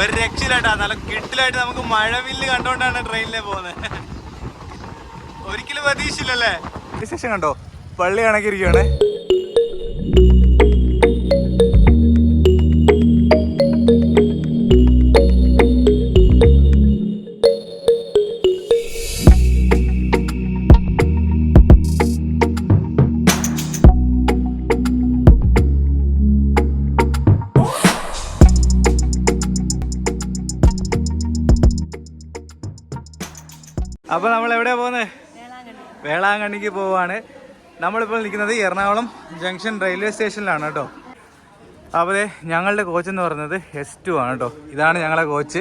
ഒരു രക്ഷയിലാട്ടാ. നല്ല കിട്ടിലായിട്ട് നമുക്ക് മഴവില്ല് കണ്ടോണ്ടാണ് ട്രെയിനിലെ പോകുന്നത് ഒരിക്കലും പ്രതീക്ഷയില്ലല്ലേ? വിശേഷം കണ്ടോ? പള്ളി കണക്കിരിക്കുകയാണേ വേളാങ്കണ്ണിക്ക് പോവാണ്. നമ്മളിപ്പോൾ നിൽക്കുന്നത് എറണാകുളം ജംഗ്ഷൻ റെയിൽവേ സ്റ്റേഷനിലാണ് കേട്ടോ. അപ്പോൾ ഞങ്ങളുടെ കോച്ച് എന്ന് പറയുന്നത് എസ് ടു ആണ് കേട്ടോ. ഇതാണ് ഞങ്ങളുടെ കോച്ച്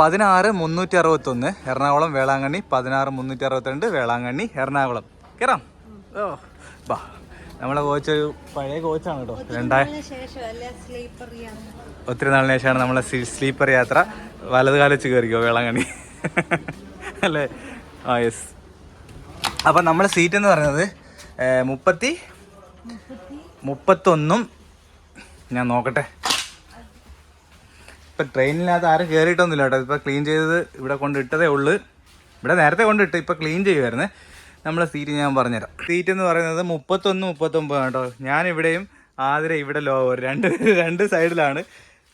പതിനാറ് മുന്നൂറ്റി അറുപത്തൊന്ന് എറണാകുളം വേളാങ്കണ്ണി പതിനാറ് മുന്നൂറ്റി അറുപത്തിരണ്ട് വേളാങ്കണ്ണി എറണാകുളം. കയറാം ഓ ബാ. നമ്മളെ കോച്ച് ഒരു പഴയ കോച്ചാണ് കേട്ടോ. രണ്ടായിരം ഒത്തിരി നാളിന് ശേഷമാണ് നമ്മളെ സ്ലീപ്പർ യാത്ര വലത് കാലിച്ച് കയറിക്കോ വേളാങ്കണ്ണി? അല്ലേ? ആ യെസ് അപ്പം നമ്മളെ സീറ്റ് എന്ന് പറയുന്നത് മുപ്പത്തി മുപ്പത്തൊന്നും ഞാൻ നോക്കട്ടെ. ഇപ്പം ട്രെയിനിനകത്ത് ആരും കയറിയിട്ടൊന്നുമില്ല കേട്ടോ. ഇപ്പൊ ക്ലീൻ ചെയ്തത് ഇവിടെ കൊണ്ടിട്ടതേ ഉള്ളൂ. ഇവിടെ നേരത്തെ കൊണ്ടിട്ട് ഇപ്പൊ ക്ലീൻ ചെയ്യുമായിരുന്നേ നമ്മളെ സീറ്റ് ഞാൻ പറഞ്ഞുതരാം. സീറ്റ് എന്ന് പറയുന്നത് മുപ്പത്തൊന്ന് മുപ്പത്തൊമ്പത് കേട്ടോ. ഞാൻ ഇവിടെയും ആതിര ഇവിടെ ലോവർ രണ്ട് രണ്ട് സൈഡിലാണ്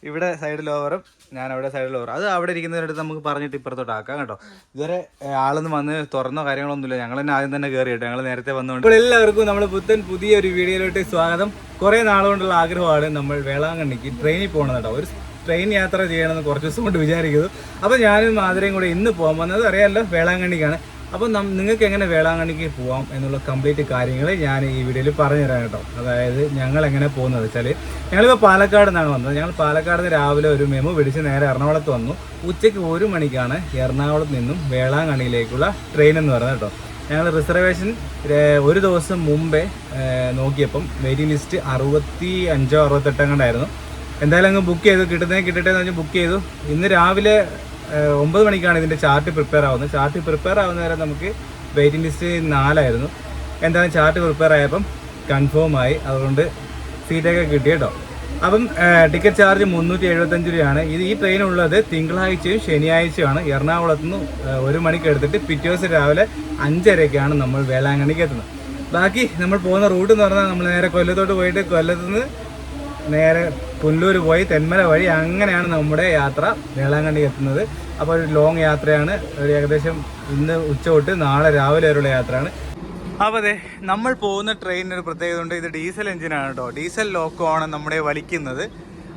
ഇവിടെ സൈഡ് ലോവറും ഞാൻ അവിടെ സൈഡിൽ ലോവർ അത് അവിടെ ഇരിക്കുന്നതിനടുത്ത് നമുക്ക് പറഞ്ഞിട്ട് ഇപ്പുറത്തോട്ട് ആക്കാം കേട്ടോ. ഇതുവരെ ആളൊന്നും വന്ന് തുറന്നോ കാര്യങ്ങളൊന്നുമില്ല ഞങ്ങൾ തന്നെ ആദ്യം തന്നെ കയറി കേട്ടോ. ഞങ്ങൾ നേരത്തെ വന്നുകൊണ്ട് എല്ലാവർക്കും നമ്മൾ പുത്തൻ പുതിയ ഒരു വീഡിയോയിലോട്ട് സ്വാഗതം. കുറേ നാളുകൊണ്ടുള്ള ആഗ്രഹമാണ് നമ്മൾ വേളാങ്കണ്ണിക്ക് ട്രെയിനിൽ പോകണം കേട്ടോ. ഒരു ട്രെയിൻ യാത്ര ചെയ്യണമെന്ന് കുറച്ച് ദിവസം കൊണ്ട് വിചാരിക്കുന്നു. അപ്പോൾ ഞാനും മാതിരയും കൂടെ ഇന്ന് പോകാൻ വന്നത് അറിയാമല്ലോ വേളാങ്കണ്ണിക്കാണ്. അപ്പോൾ നിങ്ങൾക്ക് എങ്ങനെ വേളാങ്കണ്ണിക്ക് പോവാം എന്നുള്ള കംപ്ലീറ്റ് കാര്യങ്ങൾ ഞാൻ ഈ വീഡിയോയിൽ പറഞ്ഞു തരാം കേട്ടോ. അതായത് ഞങ്ങൾ എങ്ങനെ പോകുന്നത് വെച്ചാൽ ഞങ്ങളിപ്പോൾ പാലക്കാട് നിന്നാണ് വന്നത്. ഞങ്ങൾ പാലക്കാട് നിന്ന് രാവിലെ ഒരു മെമു പിടിച്ച് നേരെ എറണാകുളത്ത് വന്നു. ഉച്ചയ്ക്ക് ഒരു മണിക്കാണ് എറണാകുളത്ത് നിന്നും വേളാങ്കണ്ണിയിലേക്കുള്ള ട്രെയിൻ എന്ന് പറയുന്നത് കേട്ടോ. ഞങ്ങൾ റിസർവേഷൻ ഒരു ദിവസം മുമ്പേ നോക്കിയപ്പം വെയിറ്റിംഗ് ലിസ്റ്റ് അറുപത്തി അഞ്ചോ അറുപത്തെട്ടോ കണ്ടായിരുന്നു എന്തായാലും അങ്ങ് ബുക്ക് ചെയ്തു. കിട്ടുന്നേ കിട്ടട്ടെ എന്ന് പറഞ്ഞ് ബുക്ക് ചെയ്തു. ഇന്ന് രാവിലെ ഒമ്പത് മണിക്കാണ് ഇതിന്റെ ചാർട്ട് പ്രിപ്പയർ ആവുന്നത്. ചാർട്ട് പ്രിപ്പയർ ആവുന്ന വരെ നമുക്ക് വെയിറ്റിംഗ് ലിസ്റ്റ് നാലായിരുന്നു. എന്തായാലും ചാർട്ട് പ്രിപ്പയർ ആയപ്പം? കൺഫേം ആയി. അതുകൊണ്ട് സീറ്റൊക്കെ കിട്ടി അപ്പം ടിക്കറ്റ് ചാർജ് മുന്നൂറ്റി എഴുപത്തഞ്ച് രൂപയാണ്. ഇത് ഈ ട്രെയിൻ ഉള്ളത് തിങ്കളാഴ്ചയും ശനിയാഴ്ചയുമാണ്. എറണാകുളത്ത് നിന്ന് ഒരു മണിക്ക് എടുത്തിട്ട് പിറ്റേ ദിവസം രാവിലെ അഞ്ചരയ്ക്കാണ് നമ്മൾ വേളാങ്കണ്ണിക്ക് എത്തുന്നത്. ബാക്കി നമ്മൾ പോകുന്ന റൂട്ട് എന്ന് പറഞ്ഞാൽ നമ്മൾ നേരെ കൊല്ലത്തോട്ട് പോയിട്ട് കൊല്ലത്ത് നിന്ന് നേരെ പുല്ലൂർ പോയി തെന്മല വഴി അങ്ങനെയാണ് നമ്മുടെ യാത്ര വേളാങ്കണ്ണി എത്തുന്നത്. അപ്പോൾ ഒരു ലോങ് യാത്രയാണ്. ഒരു ഏകദേശം ഇന്ന് ഉച്ച തൊട്ട് നാളെ രാവിലെ വരെയുള്ള യാത്രയാണ്. അപ്പോൾ അതെ നമ്മൾ പോകുന്ന ട്രെയിനിന് ഒരു പ്രത്യേകത ഉണ്ട്. ഇത് ഡീസൽ എഞ്ചിനാണ് കേട്ടോ ഡീസൽ ലോക്കോ ആണ് നമ്മുടെ വലിക്കുന്നത്.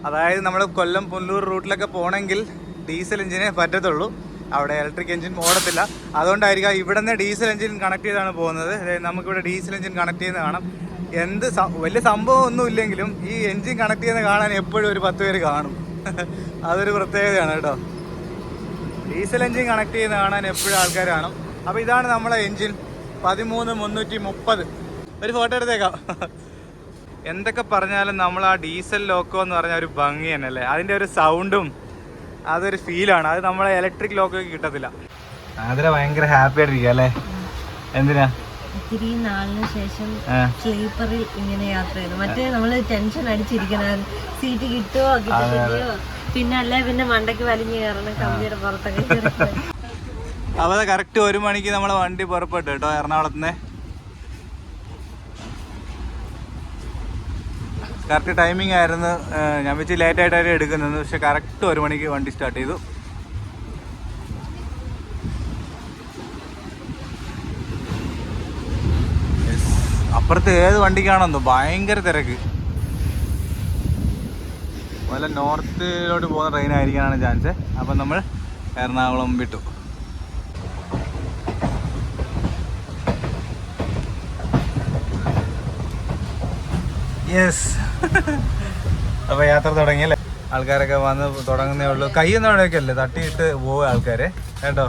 അതായത് നമ്മൾ കൊല്ലം പുല്ലൂർ റൂട്ടിലൊക്കെ പോകണമെങ്കിൽ ഡീസൽ എഞ്ചിനെ പറ്റത്തുള്ളൂ. അവിടെ ഇലക്ട്രിക് എഞ്ചിൻ ഓടത്തില്ല. അതുകൊണ്ടായിരിക്കാം ഇവിടെ നിന്ന് ഡീസൽ എഞ്ചിൻ കണക്ട് ചെയ്താണ് പോകുന്നത്. നമുക്കിവിടെ ഡീസൽ എഞ്ചിൻ കണക്ട് ചെയ്യുന്ന കാണാം. എന്ത് വലിയ സംഭവം ഒന്നും ഇല്ലെങ്കിലും ഈ എൻജിൻ കണക്ട് ചെയ്യുന്ന കാണാൻ എപ്പോഴും ഒരു പത്ത് പേര് കാണും. അതൊരു പ്രത്യേകതയാണ് കേട്ടോ. ഡീസൽ എൻജിൻ കണക്ട് ചെയ്യുന്ന കാണാൻ എപ്പോഴും ആൾക്കാർ കാണും. അപ്പോൾ ഇതാണ് നമ്മളെ എൻജിൻ പതിമൂന്ന് മുന്നൂറ്റി മുപ്പത്. ഒരു ഫോട്ടോ എടുത്തേക്കാം. എന്തൊക്കെ പറഞ്ഞാലും നമ്മൾ ആ ഡീസൽ ലോക്കോ എന്ന് പറഞ്ഞ ഒരു ഭംഗി തന്നെയല്ലേ? അതിന്റെ ഒരു സൗണ്ടും അതൊരു ഫീലാണ് അത് നമ്മളെ ഇലക്ട്രിക് ലോക്കോ കിട്ടത്തില്ല. അതിനെ ഭയങ്കര ഹാപ്പി ആയിട്ടിരിക്കുക അല്ലേ? എന്തിനാ? ഒത്തിരി നാളിന് ശേഷം. സ്ലീപ്പറിൽ ഇങ്ങനെ യാത്ര ചെയ്തു. മറ്റേ നമ്മൾ ടെൻഷൻ അടിച്ചിരിക്കണം സീറ്റ് കിട്ടുമോ കിട്ടില്ലയോ പിന്നെ അല്ലേ പിന്നെ മണ്ടയ്ക്ക് വലിഞ്ഞു കയറണം കമ്പിയുടെ പുറത്തൊക്കെ അവിടെ അപ്പോൾ കറക്റ്റ് ഒരു മണിക്ക് നമ്മളെ വണ്ടി പുറപ്പെട്ടു കേട്ടോ എറണാകുളത്തുനിന്ന് കറക്റ്റ് ടൈമിംഗ് ആയിരുന്നു. ഞാൻ വെച്ച് ലേറ്റ് ആയിട്ടായിരുന്നു എടുക്കുന്നത്. പക്ഷെ കറക്റ്റ് ഒരു മണിക്ക് വണ്ടി സ്റ്റാർട്ട് ചെയ്തു. അപ്പുറത്ത് ഏത് വണ്ടിക്കാണെന്നോ ഭയങ്കര തിരക്ക്. വല്ല നോർത്തിലോട്ട് പോകുന്ന ട്രെയിൻ ആയിരിക്കാനാണ് ചാൻസ് അപ്പം നമ്മൾ എറണാകുളം വിട്ടു. യെസ് അപ്പൊ യാത്ര തുടങ്ങിയല്ലേ ആൾക്കാരൊക്കെ വന്ന് തുടങ്ങുന്നേ ഉള്ളൂ. കൈയൊന്നും അവിടെയൊക്കെ തട്ടിയിട്ട് പോവുക ആൾക്കാര്. കേട്ടോ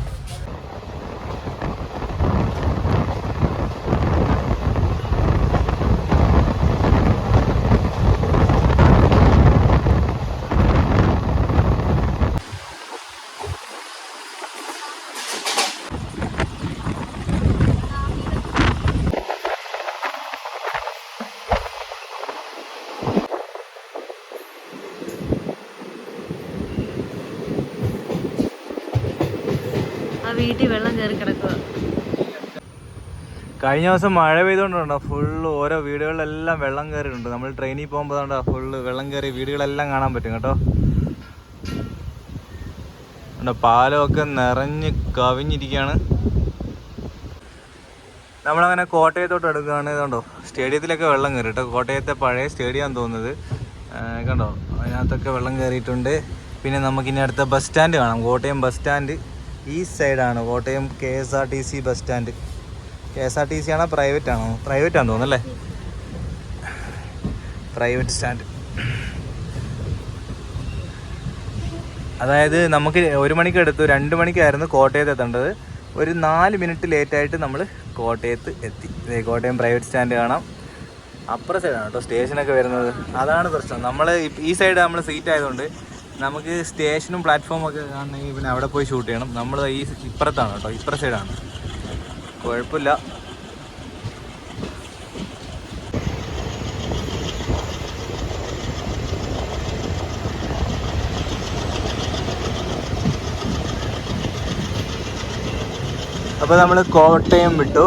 കഴിഞ്ഞ ദിവസം മഴ പെയ്തുകൊണ്ടുണ്ടോ ഫുള്ള് ഓരോ വീടുകളിലെല്ലാം വെള്ളം കയറിയിട്ടുണ്ട്. നമ്മൾ ട്രെയിനിൽ പോകുമ്പോൾ ഫുള്ള് വെള്ളം കയറി വീടുകളെല്ലാം കാണാൻ പറ്റും കേട്ടോ. പാലമൊക്കെ നിറഞ്ഞ് കവിഞ്ഞിരിക്കുകയാണ്. നമ്മളങ്ങനെ കോട്ടയത്തോട്ട് എടുക്കുകയാണ് കണ്ടോ സ്റ്റേഡിയത്തിലൊക്കെ വെള്ളം കയറി കേട്ടോ. കോട്ടയത്തെ പഴയ സ്റ്റേഡിയം തോന്നുന്നത്. കണ്ടോ അതിനകത്തൊക്കെ വെള്ളം കയറിയിട്ടുണ്ട്. പിന്നെ നമുക്കിനി അടുത്ത ബസ് സ്റ്റാൻഡ് കാണാം. Kottayam bus stand. ഈ സൈഡാണ് Kottayam K S R T C bus stand. K S R T C ആണോ പ്രൈവറ്റ് ആണോ? പ്രൈവറ്റ് ആണെന്ന് തോന്നുന്നല്ലേ പ്രൈവറ്റ് സ്റ്റാൻഡ് അതായത് നമുക്ക് ഒരു മണിക്ക് എടുത്തു രണ്ട് മണിക്കായിരുന്നു കോട്ടയത്ത് എത്തേണ്ടത്. ഒരു നാല് മിനിറ്റ് ലേറ്റായിട്ട് നമ്മൾ കോട്ടയത്ത് എത്തി. ഇതേ കോട്ടയം പ്രൈവറ്റ് സ്റ്റാൻഡ് കാണാം. അപ്പുറ സൈഡാണ് കേട്ടോ സ്റ്റേഷനൊക്കെ വരുന്നത്? അതാണ് പ്രശ്നം. നമ്മൾ ഈ സൈഡ് നമ്മൾ സീറ്റ് ആയതുകൊണ്ട് നമുക്ക് സ്റ്റേഷനും പ്ലാറ്റ്ഫോമൊക്കെ കാണണമെങ്കിൽ പിന്നെ അവിടെ പോയി ഷൂട്ട് ചെയ്യണം. നമ്മൾ ഈ ഇപ്പുറത്താണ് കേട്ടോ ഇപ്പുറ സൈഡാണ് കുഴപ്പമില്ല. അപ്പോൾ നമ്മൾ കോട്ടയം വിട്ടു.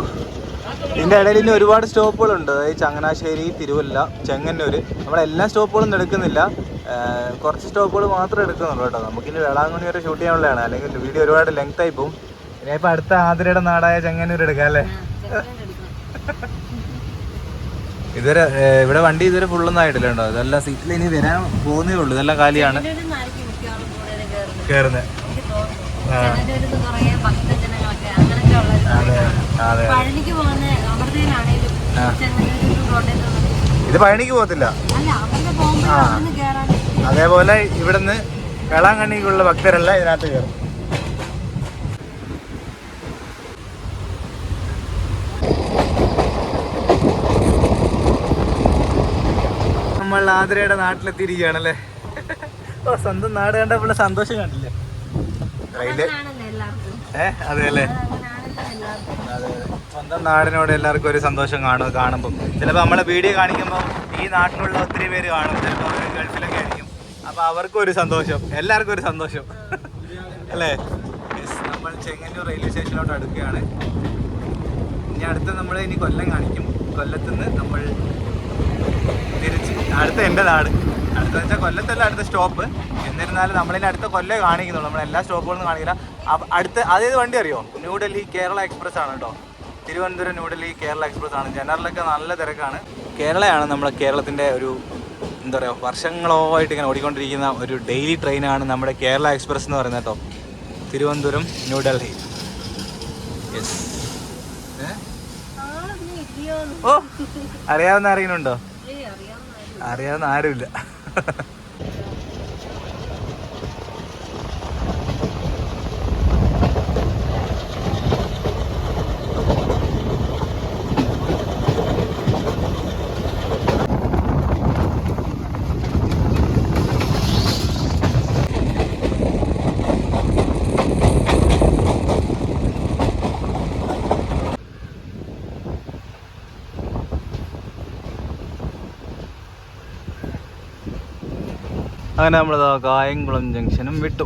ഇതിന്റെ ഇടയിൽ ഇനി ഒരുപാട് സ്റ്റോപ്പുകളുണ്ട്. അതായത് ചങ്ങനാശ്ശേരി തിരുവല്ല ചെങ്ങന്നൂർ നമ്മളെല്ലാ സ്റ്റോപ്പുകളും എടുക്കുന്നില്ല. കുറച്ച് സ്റ്റോപ്പുകൾ മാത്രമേ എടുക്കുന്നുള്ളൂ കേട്ടോ. നമുക്കിനി വേളാങ്കണ്ണി വരെ ഷൂട്ട് ചെയ്യാനുള്ളതാണ്. അല്ലെങ്കിൽ വീഡിയോ ഒരുപാട് ലെങ്ത് ആയി പോകും ഇനിയിപ്പോൾ അടുത്ത ആതിരയുടെ നാടായ ചെങ്ങന്നൂർ എടുക്കാം അല്ലേ? ഇതുവരെ ഇവിടെ വണ്ടി ഇതുവരെ ഫുള്ളൊന്നും ആയിട്ടില്ല കേട്ടോ ഇതെല്ലാം സീറ്റിൽ ഇനി വരാൻ പോകുന്നേ ഉള്ളൂ. ഇതെല്ലാം കാലിയാണ്. കയറുന്നത് ഇത് പഴനിക്ക് പോകത്തില്ല. അതേപോലെ ഇവിടുന്ന് വേളാങ്കണ്ണിക്കുള്ള ഭക്തരെല്ലാം ഇതിനകത്ത് കയറും നമ്മൾ ആതിരയുടെ നാട്ടിലെത്തിയിരിക്കുകയാണല്ലേ? ഓ സ്വന്തം നാട് കണ്ടപ്പോൾ സന്തോഷം കണ്ടില്ലേ? ഏ അതെ അല്ലേ. സ്വന്തം നാടിനോട് എല്ലാവർക്കും ഒരു സന്തോഷം കാണും കാണുമ്പോൾ ചിലപ്പോൾ നമ്മളെ വീഡിയോ കാണിക്കുമ്പോൾ ഈ നാട്ടിലുള്ള ഒത്തിരി പേര് കാണും. ചിലപ്പോൾ അവർ ഗൾഫിലൊക്കെ ആയിരിക്കും. അപ്പോൾ അവർക്കും ഒരു സന്തോഷം എല്ലാവർക്കും ഒരു സന്തോഷം. അല്ലേ? നമ്മൾ ചെങ്ങന്നൂർ റെയിൽവേ സ്റ്റേഷനിലോട്ട് അടുക്കുകയാണ്. ഇനി അടുത്ത് നമ്മൾ ഇനി കൊല്ലം കാണിക്കും. കൊല്ലത്തുനിന്ന് നമ്മൾ അടുത്ത എന്റെ നാട്. അടുത്ത വെച്ചാൽ കൊല്ലത്തല്ല അടുത്ത സ്റ്റോപ്പ്. എന്നിരുന്നാലും നമ്മളിനി അടുത്ത കൊല്ലം കാണിക്കുന്നുള്ളൂ. നമ്മൾ എല്ലാ സ്റ്റോപ്പുകളും കാണിക്കില്ല. അടുത്ത് അതേത് വണ്ടി അറിയോ? ന്യൂഡൽഹി കേരള എക്സ്പ്രസ് ആണ് കേട്ടോ. തിരുവനന്തപുരം ന്യൂഡൽഹി കേരള എക്സ്പ്രസ് ആണ്. ജനറലൊക്കെ നല്ല തിരക്കാണ്. കേരളയാണ് നമ്മുടെ കേരളത്തിന്റെ ഒരു എന്താ പറയുക വർഷങ്ങളായിട്ട് ഇങ്ങനെ ഓടിക്കൊണ്ടിരിക്കുന്ന ഒരു ഡെയിലി ട്രെയിനാണ് നമ്മുടെ കേരള എക്സ്പ്രസ് എന്ന് പറയുന്നത് കേട്ടോ. തിരുവനന്തപുരം ന്യൂഡൽഹി യെസ് ഓ അറിയാവുന്ന ആരെങ്കിലും ഉണ്ടോ? അറിയാവുന്ന ആരുമില്ല. അങ്ങനെ നമ്മൾ കായംകുളം ജംഗ്ഷനും വിട്ടു.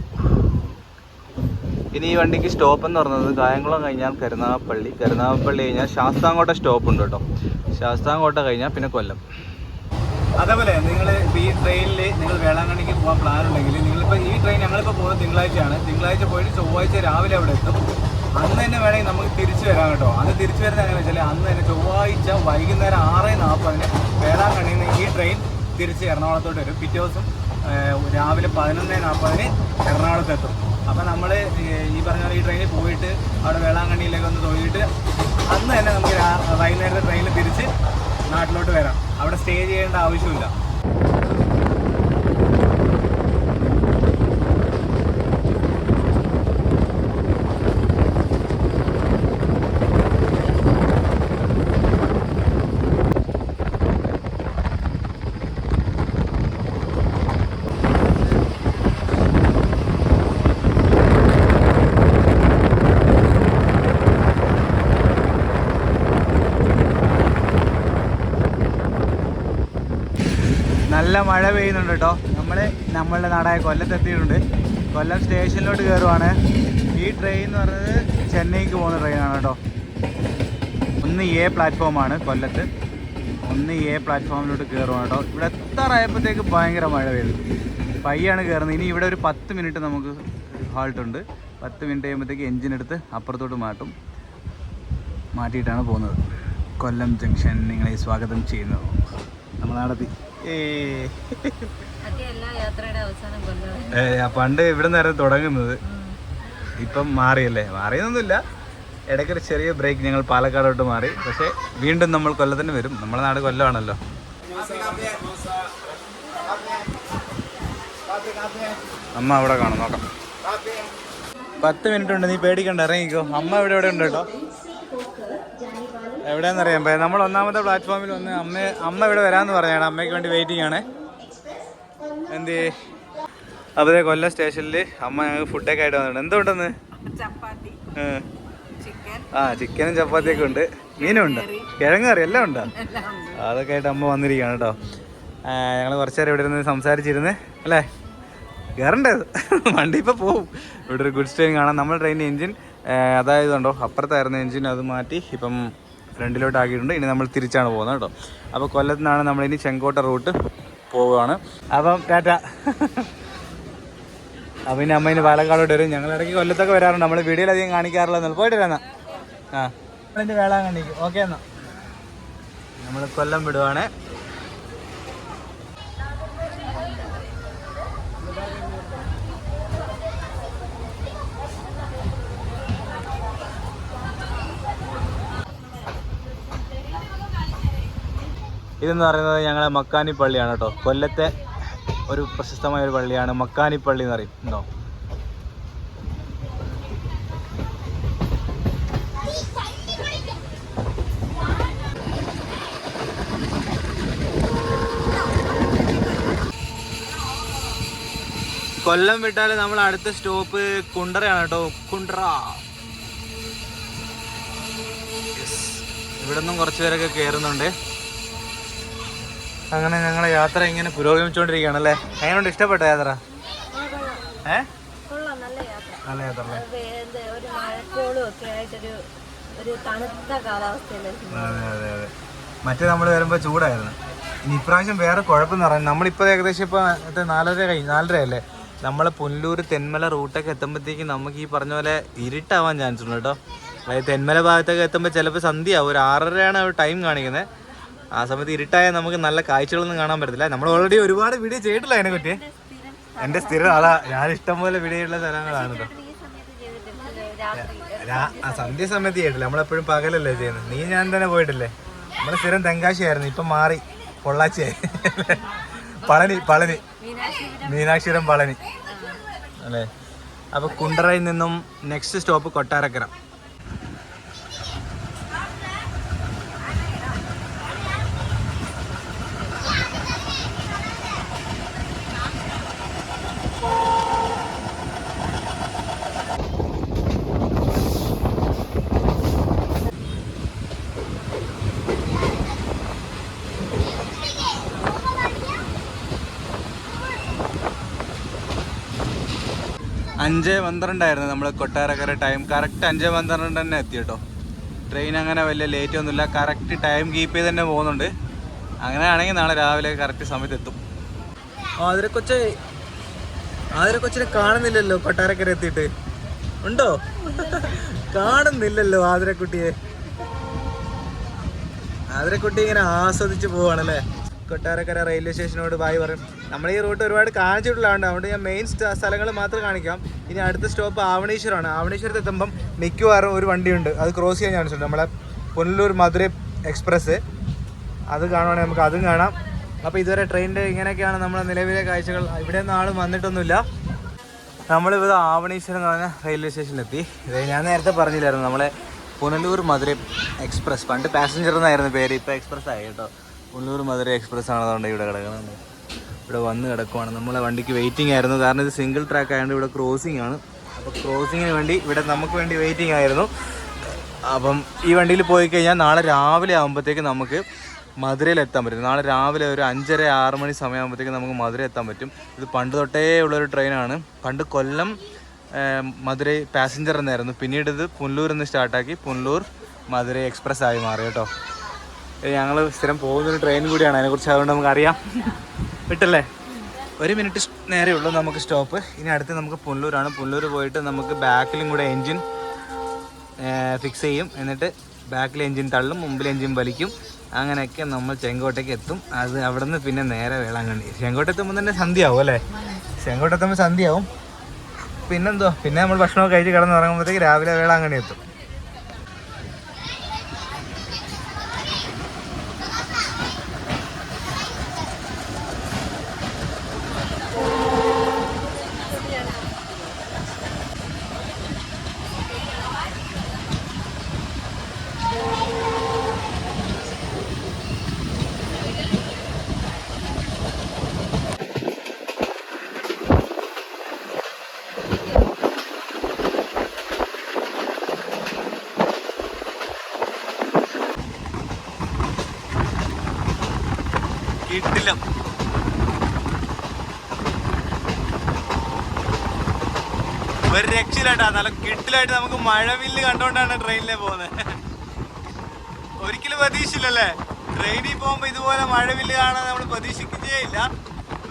ഇനി ഈ വണ്ടിക്ക് സ്റ്റോപ്പ് എന്ന് പറയുന്നത് കായംകുളം കഴിഞ്ഞാൽ കരുനാഗപ്പള്ളി. കരുനാഗപ്പള്ളി കഴിഞ്ഞാൽ ശാസ്താംകോട്ട സ്റ്റോപ്പ് ഉണ്ട് കേട്ടോ. ശാസ്താംകോട്ട കഴിഞ്ഞാൽ പിന്നെ കൊല്ലം. അതേപോലെ നിങ്ങൾ ഈ ട്രെയിനിൽ നിങ്ങൾ വേളാങ്കണ്ണിക്ക് പോകാൻ പ്ലാൻ ഉണ്ടെങ്കിൽ നിങ്ങളിപ്പോൾ ഈ ട്രെയിൻ ഞങ്ങളിപ്പോൾ പോകുന്നത് തിങ്കളാഴ്ചയാണ്. തിങ്കളാഴ്ച പോയിട്ട് ചൊവ്വാഴ്ച രാവിലെ അവിടെ എത്തും. അന്ന് തന്നെ വേണമെങ്കിൽ നമുക്ക് തിരിച്ചു വരാം കേട്ടോ. അന്ന് തിരിച്ചു വരുന്നത് എങ്ങനെയാണെന്ന് വെച്ചാൽ അന്ന് തന്നെ ചൊവ്വാഴ്ച വൈകുന്നേരം ആറ് നാൽപ്പതിന് വേളാങ്കണ്ണിയിൽ നിന്ന് ഈ ട്രെയിൻ തിരിച്ച് എറണാകുളത്തോട്ട് വരും. പിറ്റേ ദിവസം രാവിലെ പതിനൊന്ന് നാൽപ്പതിന് എറണാകുളത്ത് എത്തും. അപ്പോൾ നമ്മൾ ഈ പറഞ്ഞ ഈ ട്രെയിനിൽ പോയിട്ട് അവിടെ വേളാങ്കണ്ണിയിലേക്ക് ഒന്ന് തോന്നിയിട്ട് അന്ന് തന്നെ നമുക്ക് വൈകുന്നേരത്തെ ട്രെയിനിൽ തിരിച്ച് നാട്ടിലോട്ട് വരാം. അവിടെ സ്റ്റേ ചെയ്യേണ്ട ആവശ്യമില്ല. നല്ല മഴ പെയ്യുന്നുണ്ട് കേട്ടോ. നമ്മൾ നമ്മളുടെ നാടായ കൊല്ലത്ത് എത്തിയിട്ടുണ്ട്. കൊല്ലം സ്റ്റേഷനിലോട്ട് കയറുവാണ് ഈ ട്രെയിൻ എന്ന് പറയുന്നത് ചെന്നൈക്ക് പോകുന്ന ട്രെയിനാണ് കേട്ടോ. ഒന്ന് എ പ്ലാറ്റ്ഫോമാണ് കൊല്ലത്ത്. ഒന്ന് എ പ്ലാറ്റ്ഫോമിലോട്ട് കയറുവാണ് കേട്ടോ. ഇവിടെ എത്താറായപ്പോഴത്തേക്ക് ഭയങ്കര മഴ പെയ്തു. പയ്യാണ് കയറുന്നത് ഇനി ഇവിടെ ഒരു പത്ത് മിനിറ്റ് നമുക്ക് ഹാൾട്ട് ഉണ്ട്. പത്ത് മിനിറ്റ് കഴിയുമ്പോഴത്തേക്ക് എഞ്ചിൻ എടുത്ത് അപ്പുറത്തോട്ട് മാറ്റും. മാറ്റിയിട്ടാണ് പോകുന്നത്. കൊല്ലം ജംഗ്ഷൻ നിങ്ങളെ സ്വാഗതം ചെയ്യുന്നു. നമ്മൾ പണ്ട് ഇവിടെ നിന്നായിരുന്നു തുടങ്ങുന്നത്. ഇപ്പം മാറിയല്ലേ? മാറിയൊന്നുമില്ല ഇടയ്ക്കൊരു ചെറിയ ബ്രേക്ക് ഞങ്ങൾ പാലക്കാടോട്ട് മാറി. പക്ഷേ വീണ്ടും നമ്മൾ കൊല്ലത്തിന് വരും. നമ്മുടെ നാട് കൊല്ലമാണല്ലോ. അമ്മ അവിടെ കാണും. നോക്കാം. പത്ത് മിനിറ്റ് ഉണ്ട്. നീ പേടിക്കണ്ട. ഇറങ്ങിക്കോ. അമ്മ ഇവിടെ ഇവിടെ ഉണ്ട് കേട്ടോ? എവിടെയാണെന്നറിയാം. പേ- നമ്മൾ ഒന്നാമത്തെ പ്ലാറ്റ്ഫോമിൽ വന്ന് അമ്മ അമ്മ ഇവിടെ വരാമെന്ന് പറഞ്ഞാണ് അമ്മയ്ക്ക് വേണ്ടി വെയിറ്റിംഗ് ആണ്. എന്ത്? അതെ കൊല്ലം സ്റ്റേഷനിൽ അമ്മ ഞങ്ങൾക്ക് ഫുഡൊക്കെ ആയിട്ട് വന്നിട്ടുണ്ട്. ചിക്കൻ. ആ ചിക്കനും ചപ്പാത്തിയൊക്കെ ഉണ്ട്. മീനും ഉണ്ട്. കിഴങ്ങ് കറി എല്ലാം ഉണ്ടോ? അതൊക്കെ ആയിട്ട് അമ്മ വന്നിരിക്കുകയാണ് കേട്ടോ. ഞങ്ങൾ കുറച്ച് നേരം ഇവിടെ ഇരുന്ന് സംസാരിച്ചിരുന്ന് അല്ലേ? കയറണ്ടത് വണ്ടി ഇപ്പോൾ പോവും. ഇവിടെ ഒരു ഗുഡ്സ് ട്രെയിൻ കാണാം. നമ്മൾ ട്രെയിനിന്റെ എഞ്ചിൻ അതായത് ഉണ്ടോ അപ്പുറത്തായിരുന്ന എഞ്ചിൻ അത് മാറ്റി ഇപ്പം ഫ്രണ്ടിലോട്ട് ആക്കിയിട്ടുണ്ട് ഇനി നമ്മൾ തിരിച്ചാണ് പോകുന്നത് കേട്ടോ. അപ്പോൾ കൊല്ലത്തു നിന്നാണ് നമ്മളിനി ചെങ്കോട്ട റൂട്ട് പോവുകയാണ്. അപ്പം ടാറ്റ. അപ്പം ഇനി അമ്മ ഇനി പാലക്കാടോട്ട് വരും. ഞങ്ങൾ ഇടയ്ക്ക് കൊല്ലത്തൊക്കെ വരാറുണ്ട്. നമ്മൾ വീഡിയോയിൽ അധികം കാണിക്കാറില്ല പോയിട്ട് വരാം ആ. നമ്മളിന്റെ വേളാങ്കണ്ണിക്ക്. ഓക്കെ എന്നാ. നമ്മൾ കൊല്ലം വിടുവാണ്. ഇതെന്ന് പറയുന്നത് ഞങ്ങളെ മക്കാനി പള്ളിയാണ് കേട്ടോ. കൊല്ലത്തെ ഒരു പ്രശസ്തമായ ഒരു പള്ളിയാണ് മക്കാനി പള്ളി എന്ന് പറയും. ഉണ്ടോ? കൊല്ലം വിട്ടാൽ നമ്മൾ അടുത്ത സ്റ്റോപ്പ് കുണ്ടറയാണ് കേട്ടോ. കുണ്ടറ. ഇവിടെ നിന്നും കുറച്ച് പേരൊക്കെ കയറുന്നുണ്ട്. അങ്ങനെ ഞങ്ങളെ യാത്ര ഇങ്ങനെ പുരോഗമിച്ചുകൊണ്ടിരിക്കുകയാണ് അല്ലേ എങ്ങനെയുണ്ട്? ഇഷ്ടപ്പെട്ട യാത്ര? ഏ? നല്ല യാത്ര. അല്ലേ? അത് അതെ അതെ. മറ്റേ നമ്മൾ വരുമ്പോൾ ചൂടായിരുന്നു. ഇനി ഇപ്രാവശ്യം വേറെ കുഴപ്പമെന്ന് പറഞ്ഞു നമ്മളിപ്പോൾ ഏകദേശം ഇപ്പോൾ എത്ര നാലര കഴിഞ്ഞ് നാലര അല്ലേ? നമ്മൾ പുനലൂർ തെന്മല റൂട്ടൊക്കെ എത്തുമ്പോഴത്തേക്ക് നമുക്ക് ഈ പറഞ്ഞ പോലെ ഇരുട്ടാവാൻ ചാൻസ് ഉണ്ട് കേട്ടോ. അതായത് തെന്മല ഭാഗത്തൊക്കെ എത്തുമ്പോൾ ചിലപ്പോൾ സന്ധ്യയാവും. ഒരു ആറരയാണ് ടൈം കാണിക്കുന്നത് ആ സമയത്ത് ഇരുട്ടായാൽ നമുക്ക് നല്ല കാഴ്ചകളൊന്നും കാണാൻ പറ്റത്തില്ല. നമ്മൾ ഓൾറെഡി ഒരുപാട് വീഡിയോ ചെയ്തിട്ടില്ല അതിനെ പറ്റി. എന്റെ സ്ഥിരം അതാ ഞാൻ ഇഷ്ടംപോലെ വീഡിയോ ഉള്ള സ്ഥലങ്ങളാണ് കേട്ടോ ആ സന്ധ്യ സമയത്ത് ചെയ്തിട്ടില്ല. നമ്മളെപ്പോഴും പകലല്ലേ ചെയ്യുന്നത്. നീ ഞാൻ തന്നെ പോയിട്ടില്ലേ? നമ്മൾ സ്ഥിരം തെങ്കാശിയായിരുന്നു. ഇപ്പൊ മാറി. പൊള്ളാച്ചിയായി പളനി പളനി. മീനാക്ഷിരം മീനാക്ഷിപുരം പളനി. അല്ലേ? അപ്പൊ കുണ്ടറയിൽ നിന്നും നെക്സ്റ്റ് സ്റ്റോപ്പ് കൊട്ടാരക്കര. അഞ്ച് പന്ത്രണ്ടായിരുന്നു നമ്മൾ കൊട്ടാരക്കര ടൈം കറക്റ്റ് അഞ്ച് പന്ത്രണ്ട് തന്നെ എത്തി കേട്ടോ. ട്രെയിൻ അങ്ങനെ വലിയ ലേറ്റ് ഒന്നുമില്ല. കറക്റ്റ് ടൈം കീപ്പ് ചെയ്ത് തന്നെ പോകുന്നുണ്ട്. അങ്ങനെയാണെങ്കിൽ നാളെ രാവിലെ കറക്റ്റ് സമയത്ത് എത്തും. ആതിരക്കൊച്ച ആതിരക്കൊച്ചിനെ കാണുന്നില്ലല്ലോ കൊട്ടാരക്കര എത്തിയിട്ട്? ഉണ്ടോ? കാണുന്നില്ലല്ലോ ആതിരക്കുട്ടിയെ. ആതിരക്കുട്ടി ഇങ്ങനെ ആസ്വദിച്ച് പോവാണല്ലേ? കൊട്ടാരക്കര റെയിൽവേ സ്റ്റേഷനോട് ബായ് പറയും. നമ്മൾ ഈ റൂട്ട് ഒരുപാട് കാണിച്ചിട്ടുള്ളതാണ് അതുകൊണ്ട് ഞാൻ മെയിൻ സ്ഥലങ്ങൾ മാത്രം കാണിക്കാം. ഇനി അടുത്ത സ്റ്റോപ്പ് ആവണീശ്വരമാണ് ആവണീശ്വരത്ത് എത്തുമ്പം മിക്കവാറും ഒരു വണ്ടിയുണ്ട്. അത് ക്രോസ് ചെയ്യാൻ ചാൻസ് ഉണ്ട്. നമ്മളെ പുനലൂർ മധുര എക്സ്പ്രസ് അത് കാണുവാണെങ്കിൽ നമുക്ക് അതും കാണാം. അപ്പോൾ ഇതുവരെ ട്രെയിനിന്റെ ഇങ്ങനെയൊക്കെയാണ് നമ്മുടെ നിലവിലെ കാഴ്ചകൾ. ഇവിടെ നിന്ന് ആളും വന്നിട്ടൊന്നുമില്ല. നമ്മളിവിടെ ആവണീശ്വരം എന്ന് പറഞ്ഞ റെയിൽവേ സ്റ്റേഷനിലെത്തി ഇത് ഞാൻ നേരത്തെ പറഞ്ഞില്ലായിരുന്നു. നമ്മളെ പുനലൂർ മധുര എക്സ്പ്രസ് പണ്ട് പാസഞ്ചർ എന്നായിരുന്നു പേര്. ഇപ്പോൾ എക്സ്പ്രസ് ആയി കേട്ടോ. പുനലൂർ മധുര എക്സ്പ്രസ് ആണ് അതുകൊണ്ട് ഇവിടെ കിടക്കുന്നത്. ഇവിടെ വന്ന് കിടക്കുവാണ്. നമ്മളെ വണ്ടിക്ക് വെയിറ്റിംഗ് ആയിരുന്നു. കാരണം ഇത് സിംഗിൾ ട്രാക്ക് ആയതുകൊണ്ട് ഇവിടെ ക്രോസിംഗ് ആണ്. അപ്പോൾ ക്രോസിങ്ങിന് വേണ്ടി ഇവിടെ നമുക്ക് വേണ്ടി വെയിറ്റിംഗ് ആയിരുന്നു. അപ്പം ഈ വണ്ടിയിൽ പോയി കഴിഞ്ഞാൽ നാളെ രാവിലെ ആകുമ്പോഴത്തേക്ക് നമുക്ക് മധുരയിൽ എത്താൻ പറ്റും. നാളെ രാവിലെ ഒരു അഞ്ചര ആറ് മണി സമയമാകുമ്പോഴത്തേക്ക് നമുക്ക് മധുര എത്താൻ പറ്റും. ഇത് പണ്ട് തൊട്ടേ ഉള്ളൊരു ട്രെയിനാണ് പണ്ട് കൊല്ലം മധുരൈ പാസഞ്ചർ എന്നായിരുന്നു. പിന്നീട് ഇത് പുനലൂരിൽ നിന്ന് സ്റ്റാർട്ടാക്കി പുനലൂർ മധുരൈ എക്സ്പ്രസ് ആയി മാറി കേട്ടോ. ഞങ്ങൾ സ്ഥിരം പോകുന്നൊരു ട്രെയിൻ കൂടിയാണ്. അതിനെക്കുറിച്ച് അതുകൊണ്ട് നമുക്ക് അറിയാം വിട്ടല്ലേ? ഒരു മിനിറ്റ് നേരെ ഉള്ളൂ നമുക്ക് സ്റ്റോപ്പ് ഇനി അടുത്ത് നമുക്ക് പുല്ലൂരാണ്. പുല്ലൂർ പോയിട്ട് നമുക്ക് ബാക്കിലും കൂടെ എൻജിൻ ഫിക്സ് ചെയ്യും. എന്നിട്ട് ബാക്കിൽ എൻജിൻ തള്ളും മുമ്പിൽ എൻജിൻ വലിക്കും. അങ്ങനെയൊക്കെ നമ്മൾ ചെങ്കോട്ടയ്ക്ക് എത്തും. അത് അവിടെ നിന്ന് പിന്നെ നേരെ വേളാങ്കണ്ണി. ചെങ്കോട്ട എത്തുമ്പോൾ തന്നെ സന്ധ്യയാവും അല്ലേ? ചെങ്കോട്ട എത്തുമ്പോൾ സന്ധ്യയാവും. പിന്നെന്തോ പിന്നെ നമ്മൾ ഭക്ഷണമൊക്കെ കഴിച്ച് കിടന്ന് ഇറങ്ങുമ്പോഴത്തേക്ക് രാവിലെ വേളാങ്കണ്ണി എത്തും. കിട്ടില്ല ഒരു രക്ഷയിലാട്ടാ നല്ല കിട്ടിലായിട്ട് നമുക്ക് മഴവില്ല് കണ്ടോണ്ടാണ് ട്രെയിനിലെ പോകുന്നത് ഒരിക്കലും പ്രതീക്ഷിച്ചില്ലല്ലേ? ട്രെയിനിൽ പോകുമ്പോ ഇതുപോലെ മഴവില്ല് കാണാൻ നമ്മൾ പ്രതീക്ഷിക്കുകയേ ഇല്ല.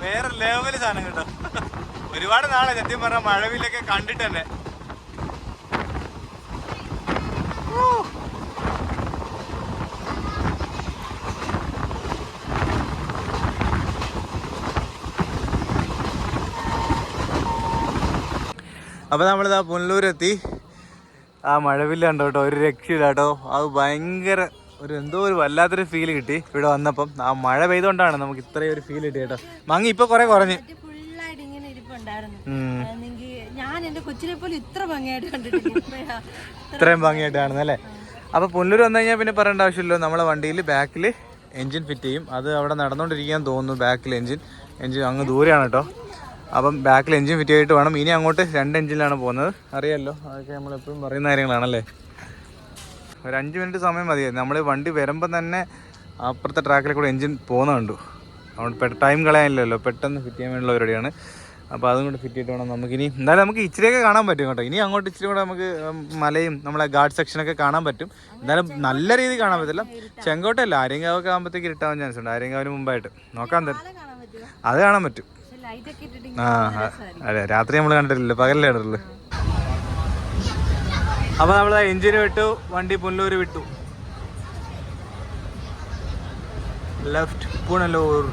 വേറെ ലെവൽ സാധനം കേട്ടോ. ഒരുപാട് നാളെ സത്യം പറഞ്ഞ മഴവില്ലൊക്കെ കണ്ടിട്ട് അപ്പോൾ നമ്മളിതാ പുനലൂരെത്തി. ആ മഴവില്ല കണ്ടോ കേട്ടോ ഒരു രക്ഷയില്ല കേട്ടോ അത് ഭയങ്കര ഒരു എന്തോ ഒരു വല്ലാത്തൊരു ഫീൽ കിട്ടി ഇവിടെ വന്നപ്പം. ആ മഴ പെയ്തുകൊണ്ടാണ് നമുക്ക് ഇത്രയും ഒരു ഫീൽ കിട്ടി കേട്ടോ മങ്ങി ഇപ്പൊ കുറെ കുറഞ്ഞു. ഞാൻ എന്റെ കൊച്ചിനെ പോലും ഇത്ര ഭംഗിയായിട്ട് കണ്ടിട്ടില്ല. ഇത്രയും ഭംഗിയായിട്ട് അല്ലേ? അപ്പോൾ പുനലൂർ വന്നു കഴിഞ്ഞാൽ പിന്നെ പറയേണ്ട ആവശ്യമില്ലോ നമ്മളെ വണ്ടിയിൽ ബാക്കിൽ എഞ്ചിൻ ഫിറ്റ് ചെയ്യും. അത് അവിടെ നടന്നുകൊണ്ടിരിക്കാൻ തോന്നുന്നു ബാക്കിൽ എഞ്ചിൻ എൻജിൻ അങ്ങ് ദൂരെയാണ് കേട്ടോ അപ്പം ബാക്കിൽ എഞ്ചിൻ ഫിറ്റ് ചെയ്തിട്ട് വേണം. ഇനി അങ്ങോട്ട് രണ്ട് എഞ്ചിനിലാണ് പോകുന്നത്. അറിയാമല്ലോ അതൊക്കെ നമ്മൾ എപ്പോഴും പറയുന്ന കാര്യങ്ങളാണല്ലേ? ഒരു അഞ്ച് മിനിറ്റ് സമയം മതി. നമ്മൾ വണ്ടി വരുമ്പം തന്നെ അപ്പുറത്തെ ട്രാക്കിൽ കൂടെ എഞ്ചിൻ പോകുന്ന കണ്ടു. അതുകൊണ്ട് ടൈം കളയാനില്ലല്ലോ. പെട്ടെന്ന് ഫിറ്റ് ചെയ്യാൻ വേണ്ടിയുള്ള പരിപാടിയാണ്. അപ്പോൾ അതും കൂടെ ഫിറ്റ് ചെയ്തിട്ട് വേണം നമുക്കിനി എന്തായാലും നമുക്ക് ഇച്ചിരിയൊക്കെ കാണാൻ പറ്റും കേട്ടോ. ഇനി അങ്ങോട്ട് ഇച്ചിരി കൂടെ നമുക്ക് മലയും നമ്മളെ ഗാർഡ് സെക്ഷനൊക്കെ കാണാൻ പറ്റും. എന്തായാലും നല്ല രീതിയിൽ കാണാൻ പറ്റില്ല. ചെങ്കോട്ടല്ല ആര്യങ്കാവൊക്കെ ആകുമ്പോഴത്തേക്ക് ഇരുട്ടാവാൻ ചാൻസ് ഉണ്ട്. ആര്യങ്കാവിന് മുമ്പായിട്ട്. നോക്കാൻ തരും അത് കാണാൻ പറ്റും. ആ, അതെ രാത്രി നമ്മൾ കണ്ടിട്ടില്ല പകലല്ലേ കണ്ടിട്ടുള്ളൂ. അപ്പൊ നമ്മൾ എഞ്ചിന് വിട്ടു വണ്ടി പുനലൂർ വിട്ടു. ലെഫ്റ്റ് പുനലൂർ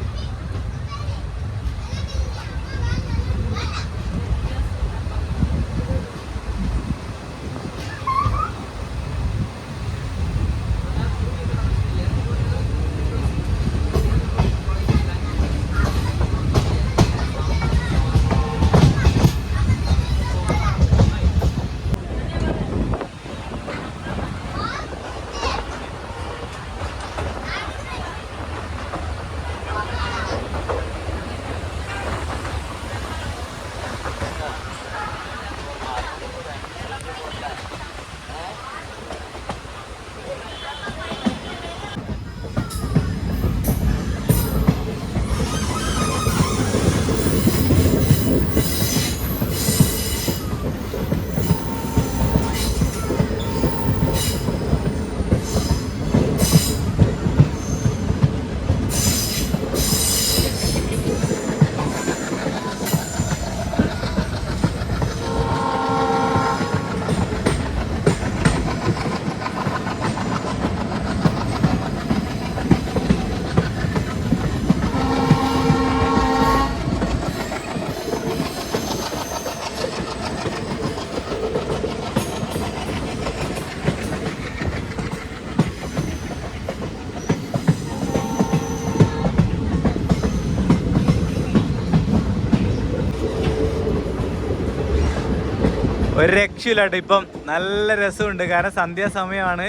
ഒരു രക്ഷയില്ല കേട്ടോ. ഇപ്പം നല്ല രസമുണ്ട്. കാരണം സന്ധ്യാസമയമാണ്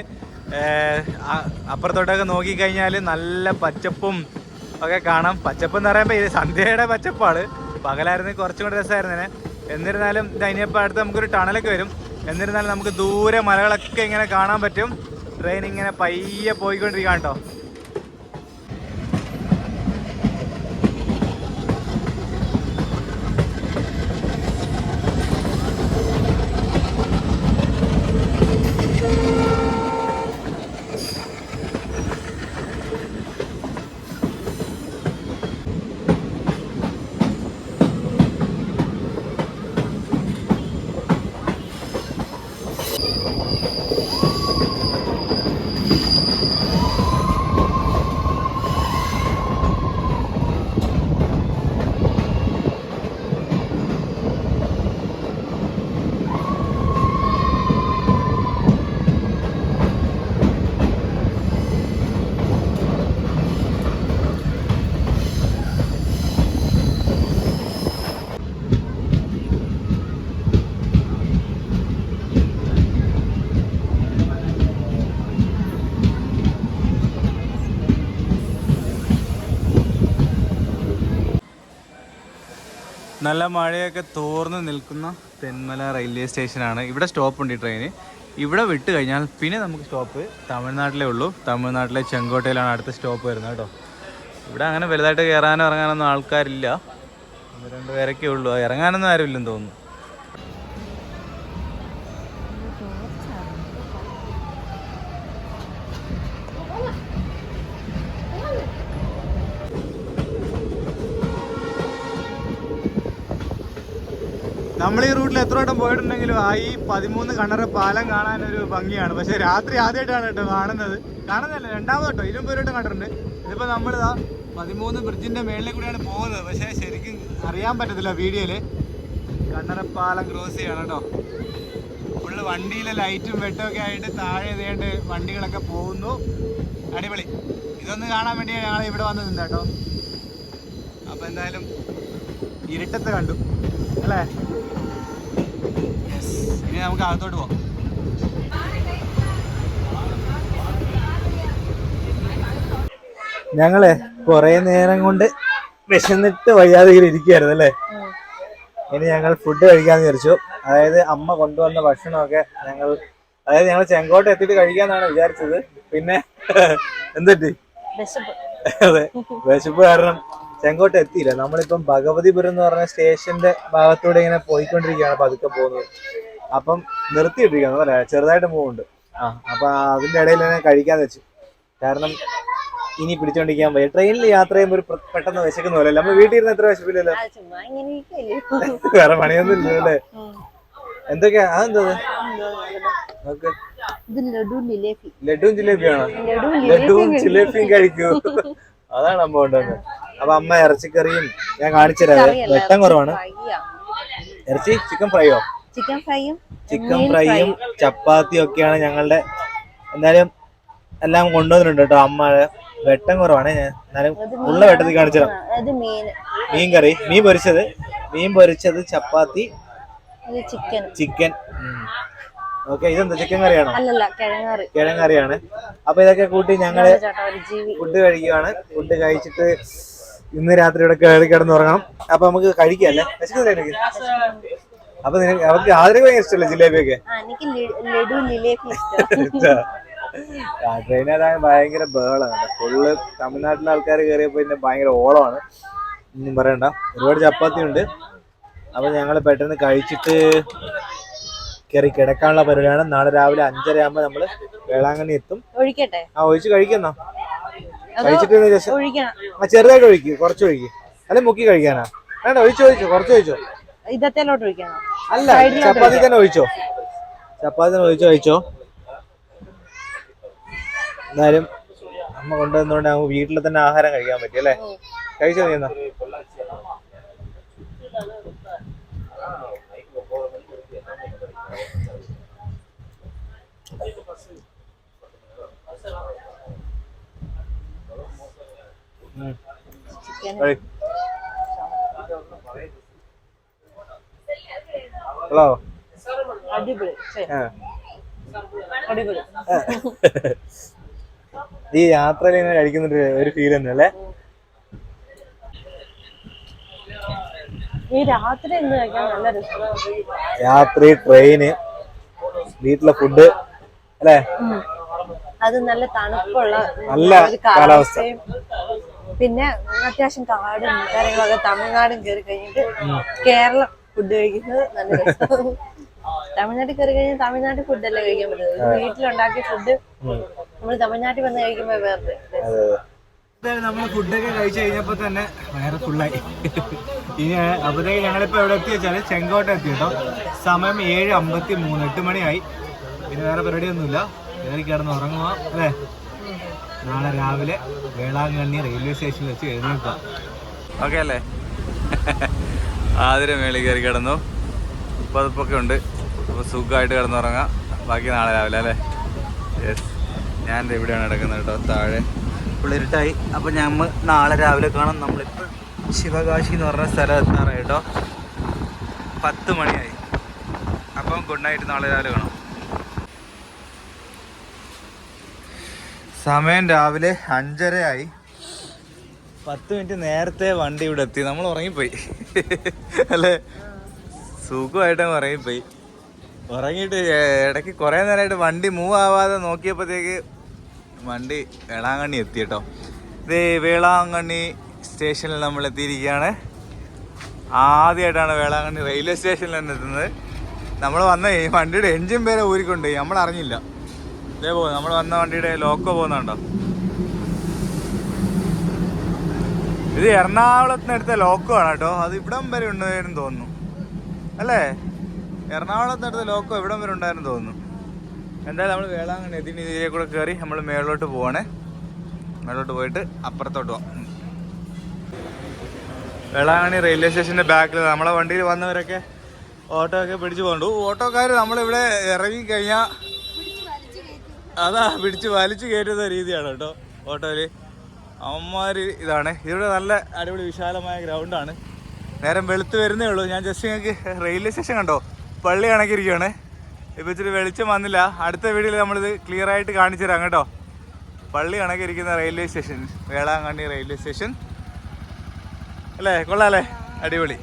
അപ്പുറത്തോട്ടൊക്കെ നോക്കിക്കഴിഞ്ഞാൽ നല്ല പച്ചപ്പും ഒക്കെ കാണാം. പച്ചപ്പ് എന്ന് പറയുമ്പോൾ ഇത് സന്ധ്യയുടെ പച്ചപ്പാണ്. പകലായിരുന്നെങ്കിൽ കുറച്ചും കൂടെ രസമായിരുന്നേ എന്നിരുന്നാലും ഇത് അതിനിപ്പോൾ അടുത്ത് നമുക്കൊരു ടണലൊക്കെ വരും. എന്നിരുന്നാലും നമുക്ക് ദൂരെ മലകളൊക്കെ ഇങ്ങനെ കാണാൻ പറ്റും. ട്രെയിൻ ഇങ്ങനെ പയ്യെ പോയിക്കൊണ്ടിരിക്കാം കേട്ടോ. നല്ല മഴയൊക്കെ തോർന്ന് നിൽക്കുന്ന തെന്മല റെയിൽവേ സ്റ്റേഷനാണ്. ഇവിടെ സ്റ്റോപ്പ് ഉണ്ട് ഈ ട്രെയിന്. ഇവിടെ വിട്ട് കഴിഞ്ഞാൽ പിന്നെ നമുക്ക് സ്റ്റോപ്പ് തമിഴ്നാട്ടിലേ ഉള്ളൂ. തമിഴ്നാട്ടിലെ ചെങ്കോട്ടയിലാണ് അടുത്ത സ്റ്റോപ്പ് വരുന്നത് കേട്ടോ. ഇവിടെ അങ്ങനെ വലുതായിട്ട് കയറാനോ ഇറങ്ങാനൊന്നും ആൾക്കാരില്ല. ഒന്ന് രണ്ട് പേരൊക്കെ ഉള്ളൂ. ഇറങ്ങാനൊന്നും ആരുമില്ലെന്ന് തോന്നുന്നു. നമ്മൾ ഈ റൂട്ടിൽ എത്ര വട്ടം പോയിട്ടുണ്ടെങ്കിലും ആ ഈ പതിമൂന്ന് കണ്ണറ പാലം കാണാൻ ഒരു ഭംഗിയാണ്. പക്ഷെ രാത്രി ആദ്യമായിട്ടാണ് കേട്ടോ കാണുന്നത്. കാണുന്നതല്ല രണ്ടാമത് കേട്ടോ. ഇതിനും പേരോട്ടും കണ്ടിട്ടുണ്ട്. ഇതിപ്പോ നമ്മളിതാ പതിമൂന്ന് ബ്രിഡ്ജിന്റെ മേളിൽ കൂടിയാണ് പോകുന്നത്. പക്ഷെ ശരിക്കും അറിയാൻ പറ്റത്തില്ല വീഡിയോയിൽ. കണ്ണറപ്പാലം ക്രോസ് ചെയ്യണം കേട്ടോ. ഫുള്ള് വണ്ടിയിലെ ലൈറ്റും വെട്ടമൊക്കെ ആയിട്ട് താഴെ ഇതേണ്ട് വണ്ടികളൊക്കെ പോകുന്നു. അടിപൊളി. ഇതൊന്ന് കാണാൻ വേണ്ടിയാണ് ഞങ്ങൾ ഇവിടെ വന്ന് നിന്ന കേട്ടോ. അപ്പൊ എന്തായാലും ഇരുട്ടത്ത് കണ്ടു. അല്ലേ. ഇനി നമുക്ക് അകത്തോട്ട് പോകാം. ഞങ്ങളെ കുറെ നേരം കൊണ്ട് വിശന്നിട്ട് വയ്യാതെ ഇങ്ങനെ ഇരിക്കുകയായിരുന്നു അല്ലേ? ഇനി ഞങ്ങൾ ഫുഡ് കഴിക്കാന്ന് വിചാരിച്ചു. അതായത് അമ്മ കൊണ്ടുവന്ന ഭക്ഷണമൊക്കെ ഞങ്ങൾ അതായത് ഞങ്ങൾ ചെങ്കോട്ട എത്തിയിട്ട് കഴിക്കാന്നാണ് വിചാരിച്ചത്. പിന്നെ എന്തെറ്റി അതെ വിശപ്പ് കാരണം ചെങ്കോട്ട എത്തിയില്ല. നമ്മളിപ്പം ഭഗവതിപുരം എന്ന് പറഞ്ഞ സ്റ്റേഷന്റെ ഭാഗത്തൂടെ ഇങ്ങനെ പോയിക്കൊണ്ടിരിക്കുകയാണ് പതുക്കെ പോകുന്നത്. അപ്പം നിർത്തിയിട്ടിരിക്കുന്നു അല്ലേ? ചെറുതായിട്ട് പോകുന്നുണ്ട് ആ. അപ്പൊ അതിന്റെ ഇടയിൽ തന്നെ കഴിക്കാന്ന് വെച്ചു. കാരണം ഇനി പിടിച്ചോണ്ടിരിക്കാൻ പോയി ട്രെയിനിൽ യാത്ര ചെയ്യുമ്പോൾ ഒരു പെട്ടെന്ന് വിശക്കുന്ന പോലെ നമ്മൾ വീട്ടിൽ ഇരുന്ന് എത്ര വിശപ്പില്ലല്ലോ? വേറെ പണിയൊന്നും ഇല്ലല്ലോ അല്ലേ? എന്തൊക്കെയാ? അതെന്താ ലഡുവും ജിലേബിയാണോ ലഡു ലഡുവും ജിലേബിയും കഴിക്കൂ. അതാണ് അമ്മ കൊണ്ടുവന്നത്. അപ്പൊ അമ്മ ഇറച്ചിക്കറിയും ഞാൻ കാണിച്ചു തരാം വെട്ടം കുറവാണ്. ഇറച്ചി ചിക്കൻ ഫ്രൈയോ ചിക്കൻ ഫ്രൈയും ചിക്കൻ ഫ്രൈയും ചപ്പാത്തിയും ഒക്കെയാണ് ഞങ്ങളുടെ എന്തായാലും എല്ലാം കൊണ്ടുവന്നിട്ടുണ്ട് കേട്ടോ അമ്മ. വെട്ടം കുറവാണ് ഞാൻ. എന്നാലും ഉള്ള വെട്ടത്തിൽ കാണിച്ചു മീൻ. കറി. മീൻ പൊരിച്ചത്. മീൻ പൊരിച്ചത് ചപ്പാത്തി. ചിക്കൻ. ചിക്കൻ. ഓക്കെ ഇതെന്താ? ചിക്കൻ കറിയാണോ? അല്ലല്ല കിഴങ്ങറി. കിഴങ്ങ് കറിയാണ് അപ്പൊ ഇതൊക്കെ കൂട്ടി ഞങ്ങൾ ഫുഡ് കഴിക്കുവാണ്. ഫുഡ് കഴിച്ചിട്ട് ഇന്ന് രാത്രി ഇവിടെ കിടന്നുറങ്ങണം. അപ്പൊ നമുക്ക് കഴിക്കാം എനിക്ക്? അപ്പൊ അവർക്ക് ആദ്യം ഭയങ്കര ഇഷ്ടമല്ലേ ജിലേബിയൊക്കെ? ആ എനിക്ക് ലഡു ജിലേബി ട്രെയിനകത്ത് ഭയങ്കര ബഹളമാണ് ഫുള്ള് തമിഴ്നാട്ടിലെ ആൾക്കാർ കയറിയപ്പോ പിന്നെ ഭയങ്കര ഓളമാണ്. ഒന്നും പറയണ്ട. ഒരുപാട് ചപ്പാത്തി ഉണ്ട്. അപ്പൊ ഞങ്ങൾ പെട്ടെന്ന് കഴിച്ചിട്ട് കയറി കിടക്കാനുള്ള പരിപാടിയാണ്. നാളെ രാവിലെ അഞ്ചര ആകുമ്പോ നമ്മൾ വേളാങ്കണ്ണി എത്തും. ഒഴിക്കട്ടെ? ആ ഒഴിച്ച് കഴിക്കുന്നോ? കഴിച്ചിട്ട് ആ ചെറുതായിട്ട് ഒഴിക്കും. കുറച്ച് ഒഴിക്കും. അല്ലെ മുക്കി കഴിക്കാനാ? വേണ്ട ഒഴിച്ചു ഒഴിച്ചു. കുറച്ച് ഒഴിച്ചോ. ഇതത്തേലോട്ട് ഒഴിക്കണോ അല്ല ചപ്പാത്തി തന്നെ ഒഴിച്ചോ? ചപ്പാത്തി തന്നെ ഒഴിച്ചോ? ഒഴിച്ചോ അമ്മ കൊണ്ടുവന്നോണ്ട് നമുക്ക് വീട്ടിൽ തന്നെ ആഹാരം കഴിക്കാൻ പറ്റി അല്ലേ? കഴിച്ചോ നീ എന്നാ. Chicken hello. അടിപൊളി. അടിപൊളി. ഈ യാത്രയിൽ ഇങ്ങനെ കഴിക്കുന്ന ഒരു ഫീൽ തന്നെ അല്ലേ? ഈ രാത്രി നല്ല രാത്രി ട്രെയിന് വീട്ടിലെ ഫുഡ് അല്ലേ? അത് നല്ല തണുപ്പുള്ള നല്ല കാലാവസ്ഥ. കാലാവസ്ഥയും പിന്നെ അത്യാവശ്യം കാടും കാര്യങ്ങളൊക്കെ തമിഴ്നാടും കയറി കഴിഞ്ഞിട്ട് കേരളം ഫുഡ് കഴിക്കുന്നത് നല്ല രസം തമിഴ്നാട്ടിൽ കയറി കഴിഞ്ഞാൽ തമിഴ്നാട്ടിൽ ഫുഡല്ലേ കഴിക്കാൻ പറ്റുന്നത്? വീട്ടിലുണ്ടാക്കിയ ഫുഡ് നമ്മൾ തമിഴ്നാട്ടിൽ വന്ന് കഴിക്കുമ്പോ വേറെ നമ്മൾ ഫുഡൊക്കെ കഴിച്ചു കഴിഞ്ഞപ്പോ തന്നെ വേറെ ഫുള്ളായി ഇനി അപ്പോഴത്തേക്ക് ഞങ്ങളിപ്പോ എവിടെ എത്തി വെച്ചാൽ ചെങ്കോട്ട എത്തി കേട്ടോ. സമയം ഏഴ് അമ്പത്തി മൂന്ന് എട്ട് മണിയായി. പിന്നെ വേറെ പരിപാടിയൊന്നുമില്ല. കയറി കിടന്ന് ഉറങ്ങുക അല്ലേ? നാളെ രാവിലെ വേളാങ്കണ്ണി റെയിൽവേ സ്റ്റേഷനിൽ വെച്ച് എഴുന്നേൽക്കാം. ഓക്കെ അല്ലേ? ആതിര മേളിൽ കയറി കിടന്നു. പതിപ്പൊക്കെ ഉണ്ട്. അപ്പോൾ സുഖമായിട്ട് കിടന്നുറങ്ങാം. ബാക്കി നാളെ രാവിലെ അല്ലേ? യെസ് ഞാൻ ഇവിടെയാണ് കിടക്കുന്നത് കേട്ടോ താഴെ. പുള്ളിരുട്ടായി അപ്പോൾ ഞമ്മ നാളെ രാവിലെ കാണാം. നമ്മളിപ്പോൾ ശിവകാശി എന്ന് പറഞ്ഞ സ്ഥലം എത്താറായി കേട്ടോ. പത്ത് മണിയായി. അപ്പം ഗുഡ് നൈറ്റ് നാളെ രാവിലെ കാണാം. സമയം രാവിലെ അഞ്ചരയായി. പത്ത് മിനിറ്റ് നേരത്തെ വണ്ടി ഇവിടെ എത്തി. നമ്മൾ ഉറങ്ങിപ്പോയി. അല്ലേ? സുഖമായിട്ട് അങ്ങ് ഉറങ്ങിപ്പോയി. ഉറങ്ങിയിട്ട് ഇടയ്ക്ക് കുറേ നേരമായിട്ട് വണ്ടി മൂവ് ആവാതെ നോക്കിയപ്പോഴത്തേക്ക് വണ്ടി വേളാങ്കണ്ണി എത്തി കേട്ടോ. ഇത് വേളാങ്കണ്ണി സ്റ്റേഷനിൽ നമ്മൾ എത്തിയിരിക്കുകയാണ്. ആദ്യമായിട്ടാണ് വേളാങ്കണ്ണി റെയിൽവേ സ്റ്റേഷനിൽ തന്നെ എത്തുന്നത്. നമ്മൾ വന്ന വണ്ടിയുടെ എൻജിൻ പേരെ ഊരിക്കൊണ്ട് നമ്മൾ അറിഞ്ഞില്ല. ഇതേ പോകും നമ്മൾ വന്ന വണ്ടിയുടെ ലോക്കോ പോകുന്നുണ്ടോ? ഇത് എറണാകുളത്തിന് അടുത്ത ലോക്കോ ആണ് കേട്ടോ. അത് ഇവിടം വരെ ഉണ്ടായിരുന്നു തോന്നുന്നു. അല്ലേ? എറണാകുളത്തിനടുത്ത ലോക്കോ ഇവിടം വരെ ഉണ്ടായിരുന്നു തോന്നുന്നു. എന്തായാലും നമ്മൾ വേളാങ്കണ്ണി എത്തിനി ഇതിലെ കൂടെ കയറി നമ്മൾ മേളിലോട്ട് പോവാണേ. മേളിലോട്ട് പോയിട്ട് അപ്പുറത്തോട്ട് പോവാം. വേളാങ്കണ്ണി റെയിൽവേ സ്റ്റേഷന്റെ ബാക്കിൽ നമ്മളെ വണ്ടിയിൽ വന്നവരൊക്കെ ഓട്ടോ ഒക്കെ പിടിച്ചു പോകണ്ടു ഓട്ടോക്കാർ നമ്മളിവിടെ ഇറങ്ങി കഴിഞ്ഞാൽ അതാ പിടിച്ച് വലിച്ചു കയറ്റുന്ന രീതിയാണ് കേട്ടോ ഓട്ടോയിൽ. അവന്മാര് ഇതാണ്. ഇവിടെ നല്ല അടിപൊളി വിശാലമായ ഗ്രൗണ്ടാണ് നേരം വെളുത്ത് വരുന്നേ ഉള്ളൂ. ഞാൻ ജസ്റ്റ് നിങ്ങൾക്ക് റെയിൽവേ സ്റ്റേഷൻ കണ്ടോ? പള്ളി കണക്കിരിക്കുകയാണ്. ഇപ്പം ഇച്ചിരി വെളിച്ചം വന്നില്ല. അടുത്ത വീഡിയോയിൽ നമ്മളിത് ക്ലിയർ ആയിട്ട് കാണിച്ചു തരാം കേട്ടോ. പള്ളി കണക്കിരിക്കുന്ന railway station Velankanni railway station അല്ലേ? കൊള്ളാല്ലേ അടിപൊളി.